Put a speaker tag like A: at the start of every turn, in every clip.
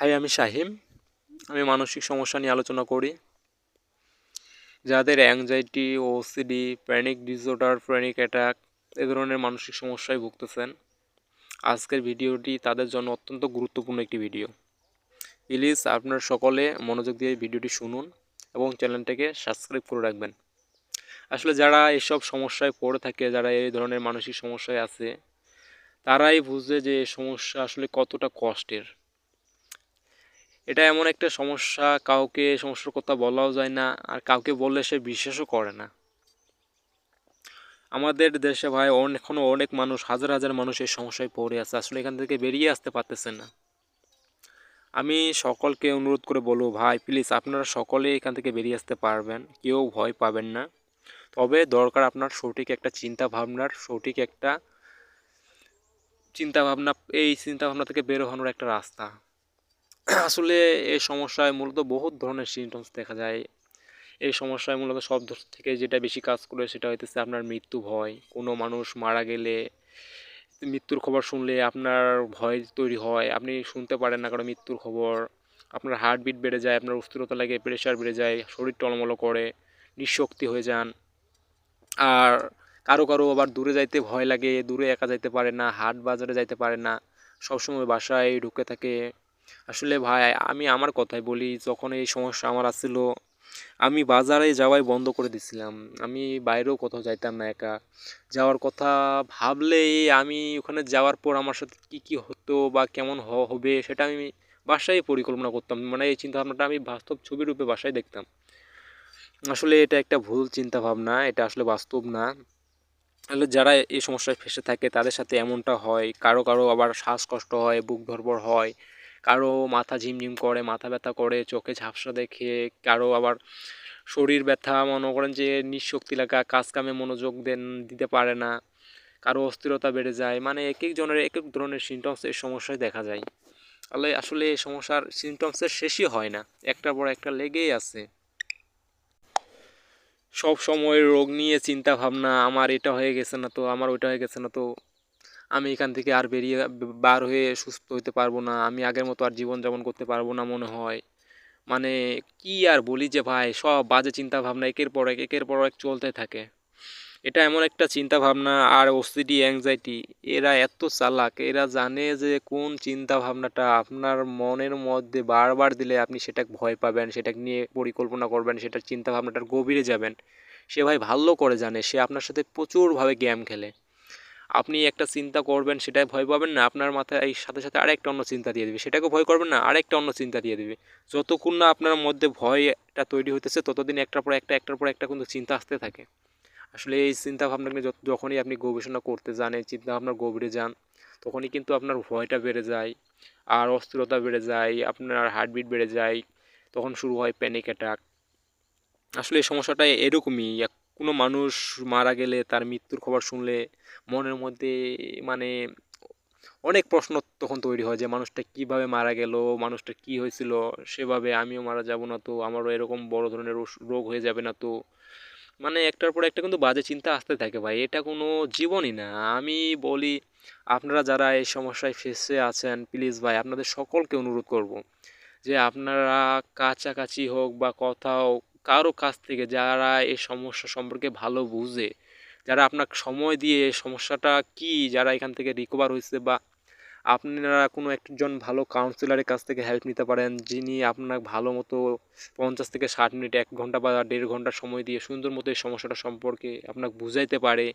A: High, আমি শাহিম। আমি মানসিক সমস্যা নিয়ে আলোচনা করি। যাদের anxiety OCD panic disorder panic attack এ ধরনের মানসিক সমস্যায় ভুগতেছেন, আজকের ভিডিওটি তাদের জন্য অত্যন্ত গুরুত্বপূর্ণ একটি ভিডিও। প্লিজ আপনার সকলে মনোযোগ দিয়ে ভিডিওটি শুনুন এবং চ্যানেলটাকে সাবস্ক্রাইব করে রাখবেন। আসলে যারা এসব সমস্যায় পড়ে থাকে, যারা এই ধরনের মানসিক সমস্যায় আছে, তারাই বুঝবে যে সমস্যা আসলে কতটা কষ্টের। এটা এমন একটা সমস্যা, কাউকে সমস্যার কথা বলাও যায় না, আর কাউকে বললে সে বিশ্বাসও করে না। আমাদের দেশে ভাই এখনও অনেক মানুষ, হাজার হাজার মানুষ এই সমস্যায় পড়ে আছে, আসলে এখান থেকে বেরিয়ে আসতে পারতেছে না। আমি সকলকে অনুরোধ করে বলব, ভাই প্লিজ আপনারা সকলে এখান থেকে বেরিয়ে আসতে পারবেন, কেউ ভয় পাবেন না। তবে দরকার আপনার সঠিক একটা চিন্তা ভাবনার সঠিক একটা চিন্তা ভাবনা এই চিন্তা ভাবনা থেকে বের হওয়ার একটা রাস্তা। আসলে এই সমস্যায় মূলত বহুত ধরনের সিমটমস দেখা যায়। এই সমস্যায় মূলত সব থেকে যেটা বেশি কাজ করে সেটা হইতেছে আপনার মৃত্যু ভয়। কোনো মানুষ মারা গেলে মৃত্যুর খবর শুনলে আপনার ভয় তৈরি হয়। আপনি শুনতে পারেন না কারণ মৃত্যুর খবর। আপনার হার্টবিট বেড়ে যায়, আপনার অস্থিরতা লাগে প্রেশার বেড়ে যায়, শরীর টলমলো করে, নিঃশক্তি হয়ে যান। আর কারও কারও আবার দূরে যাইতে ভয় লাগে, দূরে একা যাইতে পারে না, হাট বাজারে যাইতে পারে না। সবসময় বাসায় ঢুকে থাকে। আসলে ভাই, আমি আমার কথাই বলি, যখন এই সমস্যা আমার আসছিল, আমি বাজারে যাওয়াই বন্ধ করে দিছিলাম। আমি বাইরেও কোথাও যাইতাম না একা। যাওয়ার কথা ভাবলেই আমি ওখানে যাওয়ার পর আমার সাথে কী কী হতো বা কেমন হবে সেটা আমি বাসায় পরিকল্পনা করতাম। মানে এই চিন্তা ভাবনাটা আমি বাস্তব ছবি রূপে বাসায় দেখতাম। আসলে এটা একটা ভুল চিন্তা ভাবনা এটা আসলে বাস্তব না। আসলে যারা এই সমস্যায় ফেসে থাকে, তাদের সাথে এমনটা হয়। কারও কারও আবার শ্বাসকষ্ট হয়, বুক ধরবর হয়। কারও মাথা ঝিমঝিম করে, মাথা ব্যথা করে, চোখে ঝাপসা দেখে, কারও আবার শরীর ব্যথা, মনে করেন যে নিঃশক্তি লাগা, কাজ কামে মনোযোগ দেন, দিতে পারে না, কারও অস্থিরতা বেড়ে যায় মানে এক একজনের এক এক ধরনের সিমটমস এই সমস্যায় দেখা যায়। তাহলে আসলে এই সমস্যার সিমটমসের শেষই হয় না, একটার পর একটা লেগেই আছে। সব সময় রোগ নিয়ে চিন্তা ভাবনা, আমার এটা হয়ে গেছে না তো, আমার ওইটা হয়ে গেছে না তো। আমি এখান থেকে আর বেরিয়ে বার হয়ে সুস্থ হতে পারব না, আমি আগের মতো আর জীবন জীবনযাপন করতে পারব না মনে হয়। মানে কি আর বলি যে ভাই, সব বাজে চিন্তা ভাবনা একের পর এক, একের পর এক চলতে থাকে। এটা এমন একটা চিন্তা ভাবনা আর ওসিডি অ্যাংজাইটি এরা এত চালাক, এরা জানে যে কোন চিন্তা ভাবনাটা আপনার মনের মধ্যে বারবার দিলে আপনি সেটা ভয় পাবেন, সেটা নিয়ে পরিকল্পনা করবেন সেটার চিন্তা ভাবনাটার গভীরে যাবেন। সে ভাই ভালো করে জানে, সে আপনার সাথে প্রচুরভাবে গেম খেলে। আপনি একটা চিন্তা করবেন, সেটাই ভয় পাবেন না। আপনার মাথায় এই সাথে সাথে আরেকটা অন্য চিন্তা দিয়ে দেবে। সেটাকে ভয় করবেন না, আরেকটা অন্য চিন্তা দিয়ে দেবে। যতক্ষণ না আপনার মধ্যে ভয়টা তৈরি হইতেছে, ততদিন একটার পর একটা, একটার পর একটা কিন্তু চিন্তা আসতে থাকে। আসলে এই চিন্তা ভাবনাকে যখনই আপনি গবেষণা করতে যান, এই চিন্তা ভাবনার গভীরে যান, তখনই কিন্তু আপনার ভয়টা বেড়ে যায়, আর অস্থিরতা বেড়ে যায়, আপনার হার্টবিট বেড়ে যায়, তখন শুরু হয় প্যানিক অ্যাটাক আসলে এই সমস্যাটা এরকমই কোনো মানুষ মারা গেলে, তার মৃত্যুর খবর শুনলে মনের মধ্যে মানে অনেক প্রশ্ন তখন তৈরি হয় যে, মানুষটা কীভাবে মারা গেল? মানুষটা কি হয়েছিল? সেভাবে আমিও মারা যাব না তো? আমারও এরকম বড় ধরনের রোগ হয়ে যাবে না তো? মানে একটার পর একটা কিন্তু বাজে চিন্তা আসতে থাকে ভাই। এটা কোনো জীবনই না। আমি বলি, আপনারা যারা এই সমস্যায় ফেসে আছেন প্লিজ ভাই, আপনাদের সকলকে অনুরোধ করব যে, আপনারা কাছাকাছি হোক বা কোথাও কারও কাছ থেকে যারা এই সমস্যা সম্পর্কে ভালো বুঝে, যারা আপনার সময় দিয়ে সমস্যাটা কি, যারা এখান থেকে রিকভার হয়েছে বা আপনারা কোনো একজন ভালো কাউন্সিলারের কাছ থেকে হেল্প নিতে পারেন, যিনি আপনার ভালো মতো পঞ্চাশ থেকে ষাট মিনিট, এক ঘণ্টা বা দেড় ঘণ্টা সময় দিয়ে সুন্দর মতো এই সমস্যাটা সম্পর্কে আপনাকে বুঝাইতে পারে,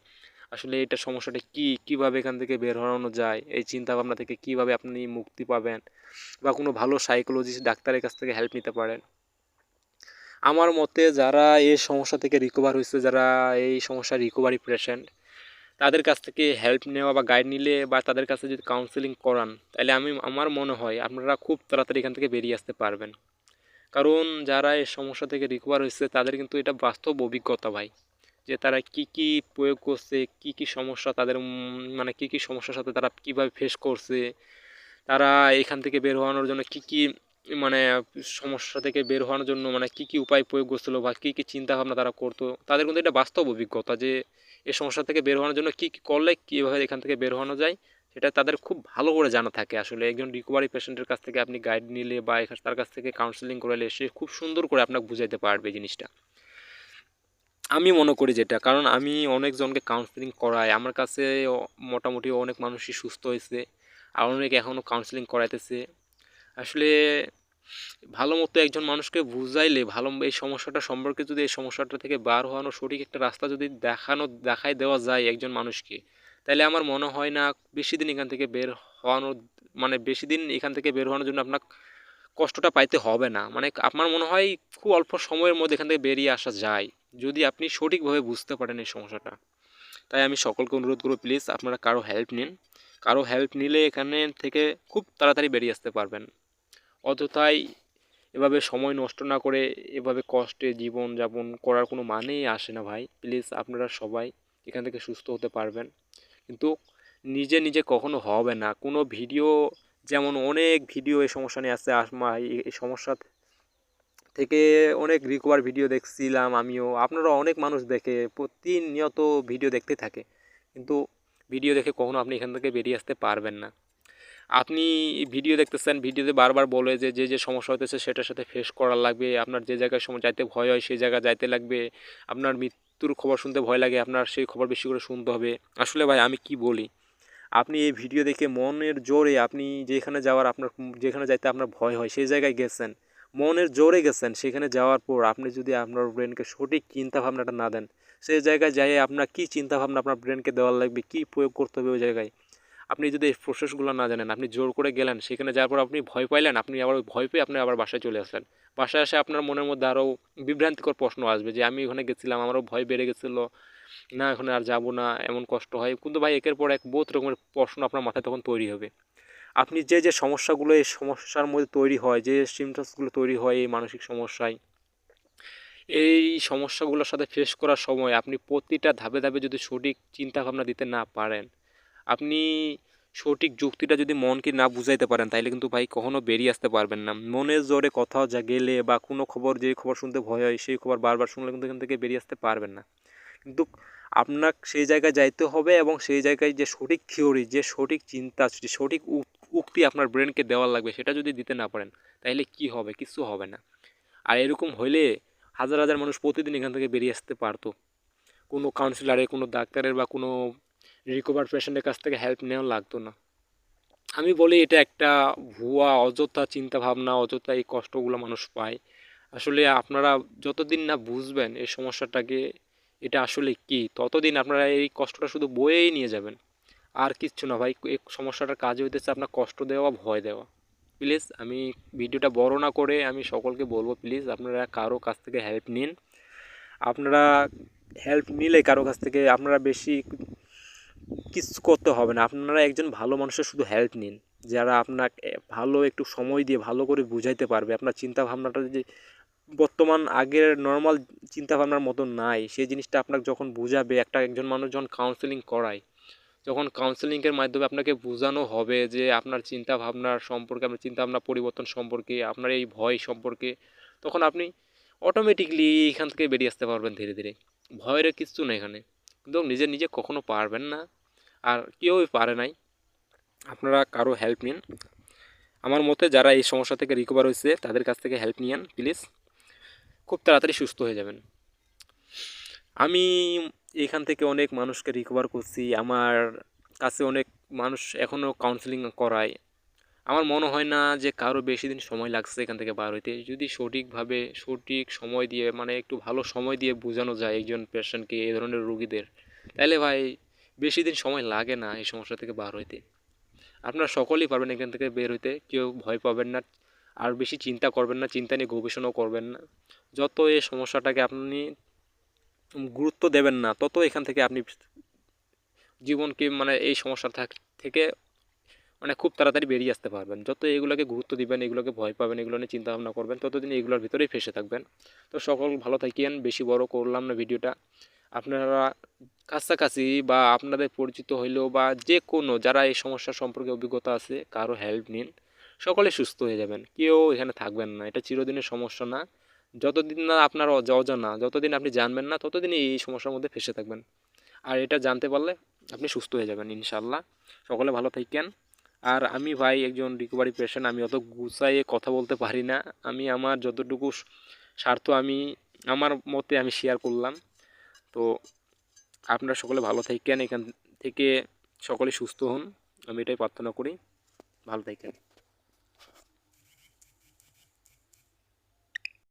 A: আসলে এটা সমস্যাটা কি, কীভাবে এখান থেকে বের হওয়ানো যায়, এই চিন্তা ভাবনা থেকে কীভাবে আপনি মুক্তি পাবেন বা কোনো ভালো সাইকোলজিস্ট ডাক্তারের কাছ থেকে হেল্প নিতে পারেন। আমার মতে যারা এই সমস্যা থেকে রিকভার হয়েছে, যারা এই সমস্যা রিকভারি পেশেন্ট তাদের কাছ থেকে হেল্প নেওয়া বা গাইড নিলে বা তাদের কাছে যদি কাউন্সেলিং করান, তাহলে আমি, আমার মনে হয় আপনারা খুব তাড়াতাড়ি এখান থেকে বেরিয়ে আসতে পারবেন। কারণ যারা এই সমস্যা থেকে রিকভার হয়েছে, তাদের কিন্তু এটা বাস্তব অভিজ্ঞতা ভাই। যে তারা কি কি প্রয়োগ করছে, কি কি সমস্যা তাদের মানে কি কি সমস্যার সাথে তারা কীভাবে ফেস করছে, তারা এখান থেকে বের হওয়ানোর জন্য কি কি মানে সমস্যা থেকে বের হওয়ার জন্য মানে কী কী উপায় প্রয়োগ করছিল বা কী কী চিন্তাভাবনা তারা করতো, তাদের কিন্তু এটা বাস্তব অভিজ্ঞতা যে এই সমস্যা থেকে বের হওয়ার জন্য কী কী করলে কীভাবে এখান থেকে বের হওয়ানো যায়, সেটা তাদের খুব ভালো করে জানা থাকে। আসলে একজন রিকভারি পেশেন্টের কাছ থেকে আপনি গাইড নিলে বা তার কাছ থেকে কাউন্সেলিং করালে সে খুব সুন্দর করে আপনাকে বুঝাইতে পারবে জিনিসটা। আমি মনে করি যেটা, কারণ আমি অনেকজনকে কাউন্সেলিং করাই, আমার কাছে মোটামুটি অনেক মানুষই সুস্থ হয়েছে, আর অনেক এখনও কাউন্সেলিং করাইতেছে। আসলে ভালো মতো একজন মানুষকে বুঝাইলে ভালো এই সমস্যাটা সম্পর্কে যদি এই সমস্যাটা থেকে বার হওয়ানো সঠিক একটা রাস্তা যদি দেখানো, দেখাই দেওয়া যায় একজন মানুষকে তাহলে আমার মনে হয় না বেশি দিন এখান থেকে বের হওয়ানো মানে বেশি দিন এখান থেকে বের হওয়ানোর জন্য আপনার কষ্টটা পাইতে হবে না। মানে আমার মনে হয় খুব অল্প সময়ের মধ্যে এখান থেকে বেরিয়ে আসা যায়, যদি আপনি সঠিকভাবে বুঝতে পারেন এই সমস্যাটা। তাই আমি সকলকে অনুরোধ করব, প্লিজ আপনারা কারও হেল্প নিন। কারও হেল্প নিলে এখানে থেকে খুব তাড়াতাড়ি বেরিয়ে আসতে পারবেন। অযথাই এভাবে সময় নষ্ট না করে এভাবে কষ্টে জীবন যাপন করার কোনো মানেই আসে না ভাই। প্লিজ আপনারা সবাই এখান থেকে সুস্থ হতে পারবেন। কিন্তু নিজে নিজে কখনো হবে না। কোনো ভিডিও যেমন অনেক ভিডিও এই সমস্যা নিয়ে আসছে আসমা এই সমস্যা থেকে অনেক রিকভার ভিডিও দেখছিলাম আমিও। আপনারা অনেক মানুষ দেখে, প্রতিনিয়ত ভিডিও দেখতে থাকে। কিন্তু ভিডিও দেখে কখনো আপনি এখান থেকে বেরিয়ে আসতে পারবেন না। আপনি ভিডিও দেখতেছেন, ভিডিওতে বারবার বলে যে যে যে সমস্যা হতেছে সেটার সাথে ফেস করা লাগবে, আপনার যে জায়গায় সময় যাইতে ভয় হয় সেই জায়গায় যাইতে লাগবে, আপনার মৃত্যুর খবর শুনতে ভয় লাগে, আপনার সেই খবর বেশি করে শুনতে হবে। আসলে ভাই আমি কি বলি? আপনি এই ভিডিও দেখে মনের জোরে আপনি যেখানে যাওয়ার আপনার, যেখানে যাইতে আপনার ভয় হয় সেই জায়গায় গেছেন। মনের জোরে গেছেন সেখানে যাওয়ার পর আপনি যদি আপনার ব্রেনকে সঠিক চিন্তা ভাবনাটা না দেন, সেই জায়গায় যাই আপনার কী চিন্তা ভাবনা আপনার ব্রেনকে দেওয়ার লাগবে, কী প্রয়োগ করতে হবে ওই জায়গায়? আপনি যদি এই প্রসেসগুলো না জানেন, আপনি জোর করে গেলেন, সেখানে যাওয়ার পর আপনি ভয় পাইলেন, আপনি আবার ভয় পেয়ে আপনি আবার বাসায় চলে আসলেন। বাসায় এসে আপনার মনের মধ্যে আরও বিভ্রান্তিকর প্রশ্ন আসবে যে, আমি ওখানে গেছিলাম, আমারও ভয় বেড়ে গেছিল। না, এখন আর যাব না, এমন কষ্ট হয়। কিন্তু ভাই, একের পর এক বহুত রকমের প্রশ্ন আপনার মাথায় তখন তৈরি হবে। আপনি যে যে সমস্যাগুলো, এই সমস্যার মধ্যে তৈরি হয়, যে সিমটমসগুলো তৈরি হয়, এই মানসিক সমস্যায়, এই সমস্যাগুলোর সাথে ফেস করার সময় আপনি প্রতিটা ধাপে ধাপে যদি সঠিক চিন্তা ভাবনা দিতে না পারেন আপনি সঠিক যুক্তিটা যদি মনকে না বুঝাইতে পারেন তাহলে কিন্তু ভাই কখনো বেরিয়ে আসতে পারবেন না। মনের জোরে কোথাও যা গেলে বা কোনো খবর, যে খবর শুনতে ভয় হয়, সেই খবর বারবার শুনলে কিন্তু এখান থেকে বেরিয়ে আসতে পারবেন না। কিন্তু আপনার সেই জায়গায় যাইতে হবে এবং সেই জায়গায় যে সঠিক থিওরি যে সঠিক চিন্তা, যে সঠিক উক- উক্তি আপনার ব্রেনকে দেওয়ার লাগবে, সেটা যদি দিতে না পারেন তাহলে কি হবে? কিছু হবে না। আর এরকম হইলে হাজার হাজার মানুষ প্রতিদিন এখান থেকে বেরিয়ে আসতে পারতো। কোনো কাউন্সিলারের কোনো ডাক্তারের বা কোনো রিকভার পেশেন্টের কাছ থেকে হেল্প নেওয়া লাগতো না। আমি বলি এটা একটা ভুয়া, অযথা চিন্তা ভাবনা অযথা এই কষ্টগুলো মানুষ পায়। আসলে আপনারা যতদিন না বুঝবেন এই সমস্যাটাকে, এটা আসলে কি, ততদিন আপনারা এই কষ্টটা শুধু বয়েই নিয়ে যাবেন। আর কিচ্ছু না ভাই, এই সমস্যাটার কাজ হইতেছে আপনার কষ্ট দেওয়া, ভয় দেওয়া। প্লিজ আমি ভিডিওটা বড় না করে আমি সকলকে বলব প্লিজ আপনারা কারও কাছ থেকে হেল্প নিন। আপনারা হেল্প নিলে কারও কাছ থেকে আপনারা বেশি কিছু করতে হবে না। আপনারা একজন ভালো মানুষের শুধু হেল্প নিন। যারা আপনাকে ভালো একটু সময় দিয়ে ভালো করে বুঝাইতে পারবে, আপনার চিন্তা ভাবনাটা যে বর্তমান আগের নর্মাল চিন্তা ভাবনার মতো নাই, সেই জিনিসটা আপনাকে যখন বুঝাবে, একটা একজন মানুষ যখন কাউন্সেলিং করায়, যখন কাউন্সেলিংয়ের মাধ্যমে আপনাকে বোঝানো হবে যে আপনার চিন্তা ভাবনার সম্পর্কে, আপনার চিন্তা ভাবনা পরিবর্তন সম্পর্কে, আপনার এই ভয় সম্পর্কে, তখন আপনি অটোমেটিকলি এখান থেকে বেরিয়ে আসতে পারবেন ধীরে ধীরে। ভয়ের কিচ্ছু নেই এখানে। কিন্তু নিজে নিজে কখনো পারবেন না। আর কেউই পারে নাই। আপনারা কারও হেল্প নিন। আমার মতে যারা এই সমস্যা থেকে রিকভার হয়েছে, তাদের কাছ থেকে হেল্প নিয়েন প্লিজ খুব তাড়াতাড়ি সুস্থ হয়ে যাবেন। আমি এখান থেকে অনেক মানুষকে রিকভার করছি। আমার কাছে অনেক মানুষ এখনও কাউন্সেলিং করায়। আমার মনে হয় না যে কারও বেশি দিন সময় লাগছে এখান থেকে বার হইতে। যদি সঠিকভাবে, সঠিক সময় দিয়ে মানে একটু ভালো সময় দিয়ে বোঝানো যায় একজন পেশেন্টকে এই ধরনের রুগীদের তাহলে ভাই বেশি দিন সময় লাগে না এই সমস্যা থেকে বার হইতে। আপনারা সকলেই পারবেন এখান থেকে বের হইতে, কেউ ভয় পাবেন না, আর বেশি চিন্তা করবেন না, চিন্তা নিয়ে গবেষণাও করবেন না। যত এই সমস্যাটাকে আপনি গুরুত্ব দেবেন না, তত এখান থেকে আপনি জীবনকে মানে এই সমস্যা থাক- থেকে মানে খুব তাড়াতাড়ি বেরিয়ে আসতে পারবেন। যত এগুলোকে গুরুত্ব দিবেন, এগুলোকে ভয় পাবেন, এগুলো নিয়ে চিন্তা ভাবনা করবেন, ততদিন এগুলোর ভিতরেই ফেসে থাকবেন। তো সকল ভালো থাকিয়েন বেশি বড় করলাম না ভিডিওটা। আপনারা কাছাকাছি বা আপনাদের পরিচিত হইলেও বা যে কোনো যারা এই সমস্যা সম্পর্কে অভিজ্ঞতা আছে, কারও হেল্প নিন। সকলে সুস্থ হয়ে যাবেন, কেউ এখানে থাকবেন না, এটা চিরদিনের সমস্যা না। যতদিন না আপনার অজ- অজানা যতদিন আপনি জানবেন না ততদিন এই সমস্যার মধ্যে ফেসে থাকবেন। আর এটা জানতে পারলে আপনি সুস্থ হয়ে যাবেন ইনশাল্লাহ সকলে ভালো থাকেন। আর আমি ভাই একজন রিকভারি পেশেন্ট আমি অত গুছাইয়ে কথা বলতে পারি না। আমি আমার যতটুকু স্বার্থ আমি, আমার মতে আমি শেয়ার করলাম। তো আপনারা সকলে ভালো থাকেন, এখান থেকে সকলে সুস্থ হন। আমি এটাই প্রার্থনা করি। ভালো থাকেন।